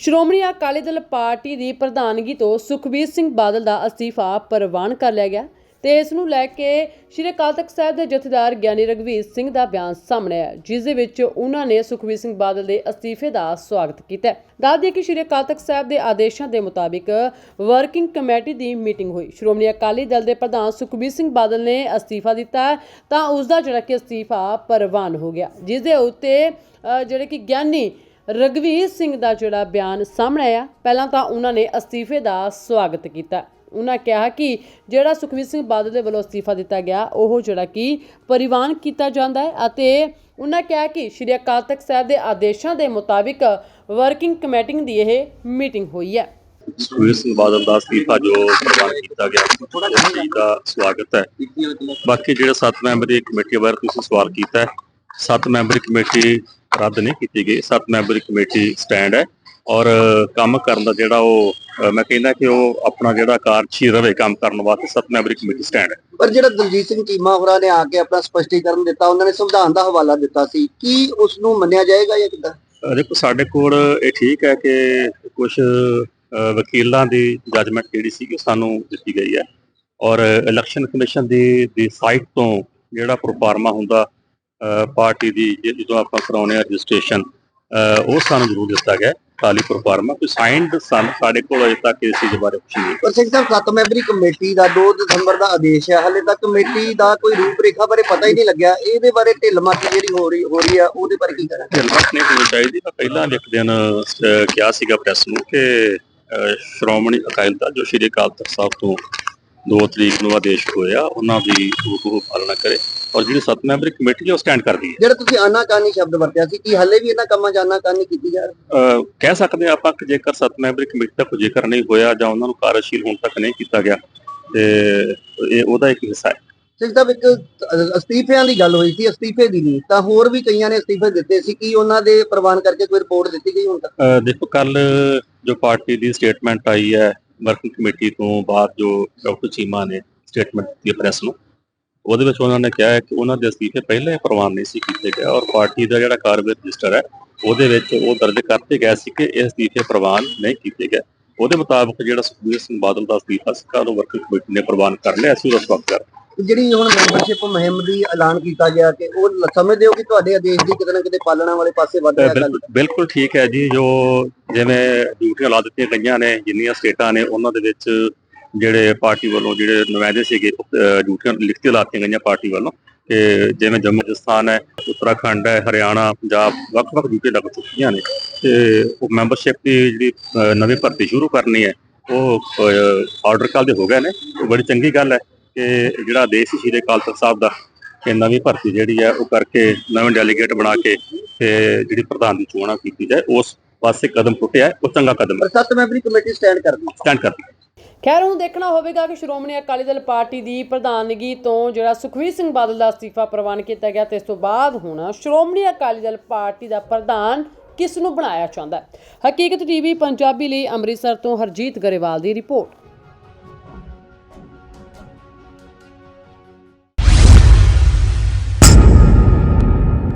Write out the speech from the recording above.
Shiromani Akali Dal party ਦੀ ਪ੍ਰਧਾਨਗੀ ਤੋਂ ਸੁਖਬੀਰ ਸਿੰਘ ਬਾਦਲ ਦਾ ਅਸਤੀਫਾ ਪ੍ਰਵਾਨ ਕਰ ਲਿਆ ਗਿਆ ਤੇ ਇਸ ਨੂੰ ਲੈ ਕੇ ਸ਼੍ਰੀ ਅਕਾਲ ਤਖਤ ਸਾਹਿਬ ਦੇ ਜਥੇਦਾਰ ਗਿਆਨੀ ਰਗਵੀਰ ਸਿੰਘ ਦਾ ਬਿਆਨ ਸਾਹਮਣੇ ਆਇਆ, ਜਿਸ ਦੇ ਵਿੱਚ ਉਹਨਾਂ ਨੇ ਸੁਖਬੀਰ ਸਿੰਘ ਬਾਦਲ ਦੇ ਅਸਤੀਫੇ ਦਾ ਸਵਾਗਤ ਕੀਤਾ ਹੈ। ਦੱਸ ਦਈਏ ਕਿ ਸ਼੍ਰੀ ਅਕਾਲ ਤਖਤ ਸਾਹਿਬ ਦੇ ਆਦੇਸ਼ਾਂ ਦੇ ਮੁਤਾਬਿਕ ਵਰਕਿੰਗ ਕਮੇਟੀ ਦੀ ਮੀਟਿੰਗ ਹੋਈ ਸ਼੍ਰੋਮਣੀ ਅਕਾਲੀ ਦਲ ਦੇ ਪ੍ਰਧਾਨ ਸੁਖਬੀਰ ਸਿੰਘ ਬਾਦਲ ਨੇ ਅਸਤੀਫਾ ਦਿੱਤਾ ਤਾਂ ਉਸ ਦਾ ਜਿਹੜਾ ਕਿ ਅਸਤੀਫਾ ਪ੍ਰਵਾਨ ਹੋ ਗਿਆ, ਜਿਸ ਦੇ ਉੱਤੇ ਜਿਹੜੇ ਕਿ ਗਿਆਨੀ ਰਗਵੀਰ ਸਿੰਘ ਦਾ ਜਿਹੜਾ ਬਿਆਨ ਸਾਹਮਣੇ ਆਇਆ, ਪਹਿਲਾਂ ਤਾਂ ਉਹਨਾਂ ਨੇ ਅਸਤੀਫੇ ਦਾ ਸਵਾਗਤ ਕੀਤਾ। ਉਹਨਾਂ ਕਿਹਾ ਕਿ ਜਿਹੜਾ ਸੁਖਬੀਰ ਸਿੰਘ ਬਾਦਲ ਦੇ ਵੱਲੋਂ ਅਸਤੀਫਾ ਦਿੱਤਾ ਗਿਆ, ਉਹ ਜਿਹੜਾ ਕਿ ਪਰਿਵਾਨ ਕੀਤਾ ਜਾਂਦਾ ਹੈ ਅਤੇ ਉਹਨਾਂ ਕਿਹਾ ਕਿ ਸ਼੍ਰੀ ਅਕਾਲ ਤਖਤ ਸਾਹਿਬ ਦੇ ਆਦੇਸ਼ਾਂ ਦੇ ਮੁਤਾਬਿਕ ਵਰਕਿੰਗ ਕਮੇਟੀ ਦੀ ਇਹ ਮੀਟਿੰਗ ਹੋਈ ਹੈ। ਸੁਖਬੀਰ ਸਿੰਘ ਬਾਦਲ ਦਾ ਅਸਤੀਫਾ ਜੋ ਪ੍ਰਵਾਨ ਕੀਤਾ ਗਿਆ ਉਸ ਚੀਜ਼ ਦਾ ਸਵਾਗਤ ਹੈ। ਬਾਕੀ ਜਿਹੜਾ ਸੱਤ ਮੈਂਬਰੀ ਕਮੇਟੀ ਬਾਰੇ ਤੁਸੀਂ ਸਵਾਲ ਕੀਤਾ ਹੈ, ਸੱਤ ਮੈਂਬਰੀ ਕਮੇਟੀ ਰੱਦ ਨਹੀਂ ਕੀਤੀ ਗਈ। ਸੱਤ ਮੈਂਬਰੀ ਕਮੇਟੀ ਸਟੈਂਡ ਹੈ ਔਰ ਕੰਮ ਕਰਨ ਦਾ ਜਿਹੜਾ ਉਹ ਮੈਂ ਕਹਿੰਦਾ ਕਿ ਉਹ ਆਪਣਾ ਜਿਹੜਾ ਕਾਰਜਸ਼ੀ ਰਵੇ ਕੰਮ ਕਰਨ ਵਾਸਤੇ ਸੱਤ ਮੈਂਬਰੀ ਕਮੇਟੀ ਸਟੈਂਡ ਹੈ। ਪਰ ਜਿਹੜਾ ਦਲਜੀਤ ਸਿੰਘ ਚੀਮਾ ਹੋਰਾਂ ਨੇ ਆ ਕੇ ਆਪਣਾ ਸਪਸ਼ਟੀਕਰਨ ਦਿੱਤਾ ਉਹਨਾਂ ਨੇ ਸੰਵਿਧਾਨ ਦਾ ਹਵਾਲਾ ਦਿੱਤਾ ਸੀ ਕੀ ਉਸ ਨੂੰ ਮੰਨਿਆ ਜਾਏਗਾ ਜਾਂ ਕਿੱਦਾਂ? ਦੇਖੋ ਸਾਡੇ ਕੋਲ ਇਹ ਠੀਕ ਹੈ ਕਿ ਕੁਝ ਵਕੀਲਾਂ ਦੀ ਜੱਜਮੈਂਟ ਜਿਹੜੀ ਸੀ ਸਾਨੂੰ ਦਿੱਤੀ ਗਈ ਹੈ। ਔਰ ਇਲੈਕਸ਼ਨ ਕਮਿਸ਼ਨ ਦੀ ਦੀ ਸਾਈਟ ਤੋਂ ਜਿਹੜਾ ਪ੍ਰੋਫਾਰਮਾ ਹੁੰਦਾ ਪਾਰਟੀ ਦੀ ਜਦੋਂ ਆਪਾਂ ਕਰਾਉਨੇ ਆ ਰਜਿਸਟ੍ਰੇਸ਼ਨ ਉਹ ਸਾਨੂੰ ਜ਼ਰੂਰ ਦਿੱਤਾ ਗਿਆ ਖਾਲੀ ਪ੍ਰੋਫਾਰਮਾ ਕੋਈ ਸਾਈਨਡ ਸਨ ਸਾਡੇ ਕੋਲ ਅਜੇ ਤੱਕ ਇਸ ਚੀਜ਼ ਬਾਰੇ ਕੁਝ ਨਹੀਂ। ਪਰ ਸਿੰਘ ਸਾਹਿਬ ਸੱਤ ਮੈਂਬਰੀ ਕਮੇਟੀ ਦਾ 2 ਦਸੰਬਰ ਦਾ ਆਦੇਸ਼ ਹੈ ਹਲੇ ਤੱਕ ਕਮੇਟੀ ਦਾ ਕੋਈ ਰੂਪ ਰੇਖਾ ਬਾਰੇ ਪਤਾ ਹੀ ਨਹੀਂ ਲੱਗਿਆ। ਇਹਦੇ ਬਾਰੇ ਢਿੱਲ ਮੱਤ ਜਿਹੜੀ ਹੋ ਰਹੀ ਹੋ ਰਹੀ ਆ ਉਹਦੇ ਬਾਰੇ ਕੀ ਕਰਾਂ ਢਿੱਲਮੱਠ ਨਹੀਂ ਹੋਣੀ ਚਾਹੀਦੀ। ਮੈਂ ਪਹਿਲਾਂ ਇੱਕ ਦਿਨ ਕਿਹਾ ਸੀਗਾ ਪ੍ਰੈਸ ਨੂੰ ਕਿ ਸ਼੍ਰੋਮਣੀ ਅਕਾਲੀ ਦਲ ਜੋ ਸ਼੍ਰੀ ਅਕਾਲ ਤਖਤ ਸਾਹਿਬ ਤੋਂ 2 ਤਰੀਕ ਨੂੰ ਆਦੇਸ਼ ਹੋਇਆ ਉਹਨਾਂ ਦੀ ਉਹ ਪਾਲਣਾ ਕਰੇ। ਔਰ ਜਿਹੜੀ ਸੱਤ ਮੈਂਬਰੀ ਕਮੇਟੀ ਹੈ ਉਹ ਸਟੈਂਡ ਕਰਦੀ ਹੈ। ਜਿਹੜਾ ਤੁਸੀਂ ਆਨਾਕਾਨੀ ਸ਼ਬਦ ਵਰਤਿਆ ਸੀ ਕਿ ਹਲੇ ਵੀ ਇਹਨਾਂ ਕੰਮਾਂ 'ਚ ਆਨਾਕਾਨੀ ਕੀਤੀ ਜਾ ਰਹੀ ਅਹ, ਕਹਿ ਸਕਦੇ ਹਾਂ ਆਪਾਂ ਕਿ ਜੇਕਰ ਸੱਤ ਮੈਂਬਰੀ ਕਮੇਟੀ ਦਾ ਕੋਈ ਜ਼ਿਕਰ ਨਹੀਂ ਹੋਇਆ ਜਾਂ ਉਹਨਾਂ ਨੂੰ ਕਾਰਜਸ਼ੀਲ ਹੁਣ ਤੱਕ ਨਹੀਂ ਕੀਤਾ ਗਿਆ ਤੇ ਇਹ ਉਹਦਾ ਇੱਕ ਹਿੱਸਾ ਹੈ। ਸਿੰਘ ਸਾਹਿਬ ਇੱਕ ਅ- ਅਸਤੀਫਿਆਂ ਦੀ ਗੱਲ ਹੋਈ ਸੀ ਅਸਤੀਫੇ ਦੀ ਨਹੀਂ ਤਾਂ ਹੋਰ ਵੀ ਕਈਆਂ ਨੇ ਅਸਤੀਫੇ ਦਿੱਤੇ ਸੀ ਕਿ ਉਹਨਾਂ ਦੇ ਪ੍ਰਵਾਨ ਕਰਕੇ ਕੋਈ ਰਿਪੋਰਟ ਦਿੱਤੀ ਗਈ ਹੁਣ ਤੱਕ? ਅਹ ਦੇਖੋ ਕੱਲ ਜੋ ਪਾਰਟੀ ਦੀ ਸਟੇਟਮੈਂਟ ਆਈ ਹੈ ਵਰਕਿੰਗ ਕਮੇਟੀ ਤੋਂ ਬਾਅਦ ਜੋ ਡਾਕਟਰ ਚੀਮਾ ਨੇ ਸਟੇਟਮੈਂਟ ਦਿੱਤੀ ਪ੍ਰੈਸ ਨੂੰ ਉਹਦੇ ਵਿੱਚ ਉਹਨਾਂ ਨੇ ਕਿਹਾ ਹੈ ਕਿ ਉਹਨਾਂ ਦੇ ਅਸਤੀਫੇ ਪਹਿਲਾਂ ਹੀ ਪ੍ਰਵਾਨ ਨਹੀਂ ਸੀ ਕੀਤੇ ਗਏ ਔਰ ਪਾਰਟੀ ਦਾ ਜਿਹੜਾ ਕਾਰਵਾਈ ਰਜਿਸਟਰ ਹੈ ਉਹਦੇ ਵਿੱਚ ਉਹ ਦਰਜ ਕਰਤੇ ਗਏ ਸੀ ਕਿ ਇਹ ਅਸਤੀਫੇ ਪ੍ਰਵਾਨ ਨਹੀਂ ਕੀਤੇ ਗਏ ਉਹਦੇ ਮੁਤਾਬਕ ਜਿਹੜਾ ਸੁਖਬੀਰ ਸਿੰਘ ਬਾਦਲ ਦਾ ਅਸਤੀਫਾ ਸੀ ਉਹ ਵਰਕਿੰਗ ਕਮੇਟੀ ਨੇ ਪ੍ਰਵਾਨ ਕਰ ਲਿਆ ਅਸੀਂ ਉਹਦਾ ਸਵਾਗਤ ਕਰਦੇ ਹਾਂ। ਤੇ ਜਿਹੜੀ ਹੁਣ ਮੈਂਬਰਸ਼ਿਪ ਮੁਹਿੰਮ ਦੀ ਐਲਾਨ ਕੀਤਾ ਗਿਆ ਕਿ ਉਹ ਸਮਝਦੇ ਹੋ ਕਿ ਤੁਹਾਡੇ ਆਦੇਸ਼ ਦੀ ਕਿਤੇ ਨਾ ਕਿਤੇ ਪਾਲਣਾ ਵਾਲੇ ਪਾਸੇ ਵੱਧ ਰਿਹਾ ਬਿਲਕੁਲ ਠੀਕ ਹੈ ਜੀ ਜੋ ਜਿਵੇਂ ਡਿਊਟੀਆਂ ਲਾ ਦਿੱਤੀਆਂ ਗਈਆਂ ਨੇ ਜਿੰਨੀਆਂ ਸਟੇਟਾਂ ਨੇ ਉਹਨਾਂ ਦੇ ਵਿੱਚ ਜਿਹੜੇ ਪਾਰਟੀ ਵੱਲੋਂ ਜਿਹੜੇ ਨੁਮਾਇੰਦੇ ਸੀਗੇ ਡਿਊਟੀਆਂ ਲਿਖਤੀ ਲਾਤੀਆਂ ਗਈਆਂ ਪਾਰਟੀ ਵੱਲੋਂ। ਕਿ ਜਿਵੇਂ ਜੰਮੂ ਰਾਜਸਥਾਨ ਹੈ ਉੱਤਰਾਖੰਡ ਹੈ ਹਰਿਆਣਾ ਪੰਜਾਬ ਵੱਖ-ਵੱਖ ਡਿਊਟੀ ਲੱਗ ਚੁੱਕੀਆਂ ਨੇ। ਤੇ ਉਹ ਮੈਂਬਰਸ਼ਿਪ ਦੀ ਜਿਹੜੀ ਨਵੀਂ ਭਰਤੀ ਸ਼ੁਰੂ ਕਰਨੀ ਹੈ ਉਹ ਆਰਡਰ ਕੱਲ ਦੇ ਹੋ ਗਏ ਨੇ। ਉਹ ਬੜੀ ਚੰਗੀ ਗੱਲ ਹੈ ਕਿ ਜਿਹੜਾ ਦੇਸ਼ ਸ਼੍ਰੀ ਅਕਾਲ ਤਖਤ ਸਾਹਿਬ ਦਾ ਕਿ ਨਵੀਂ ਭਰਤੀ ਜਿਹੜੀ ਹੈ ਉਹ ਕਰਕੇ ਨਵੇਂ ਡੈਲੀਗੇਟ ਬਣਾ ਕੇ ਤੇ ਜਿਹੜੀ ਪ੍ਰਧਾਨ ਦੀ ਚੋਣਾਂ ਕੀਤੀ ਜਾਏ ਉਸ ਪਾਸੇ ਕਦਮ ਪੁੱਟਿਆ ਹੈ, ਉਹ ਚੰਗਾ ਕਦਮ ਪਰ ਸੱਤ ਮੈਂਬਰੀ ਕਮੇਟੀ ਸਟੈਂਡ ਕਰਦੀ ਸਟੈਂਡ ਕਰਦੀ ਹੈ। ਖੈਰ, ਹੁਣ ਦੇਖਣਾ ਹੋਵੇਗਾ ਕਿ ਸ਼੍ਰੋਮਣੀ ਅਕਾਲੀ ਦਲ ਪਾਰਟੀ ਦੀ ਪ੍ਰਧਾਨਗੀ ਤੋਂ ਜਿਹੜਾ ਸੁਖਵੀਰ ਸਿੰਘ ਬਾਦਲ ਦਾ ਅਸਤੀਫਾ ਪ੍ਰਵਾਨ ਕੀਤਾ ਗਿਆ, ਤੇ ਇਸ ਤੋਂ ਬਾਅਦ ਹੁਣ ਸ਼੍ਰੋਮਣੀ ਅਕਾਲੀ ਦਲ ਪਾਰਟੀ ਦਾ ਪ੍ਰਧਾਨ ਕਿਸ ਨੂੰ ਬਣਾਇਆ ਚਾਹੁੰਦਾ ਹੈ? ਹਕੀਕਤ ਟੀਵੀ, ਪੰਜਾਬੀ ਲਈ ਅੰਮ੍ਰਿਤਸਰ ਤੋਂ ਹਰਜੀਤ ਗਰੇਵਾਲ ਦੀ ਰਿਪੋਰਟ।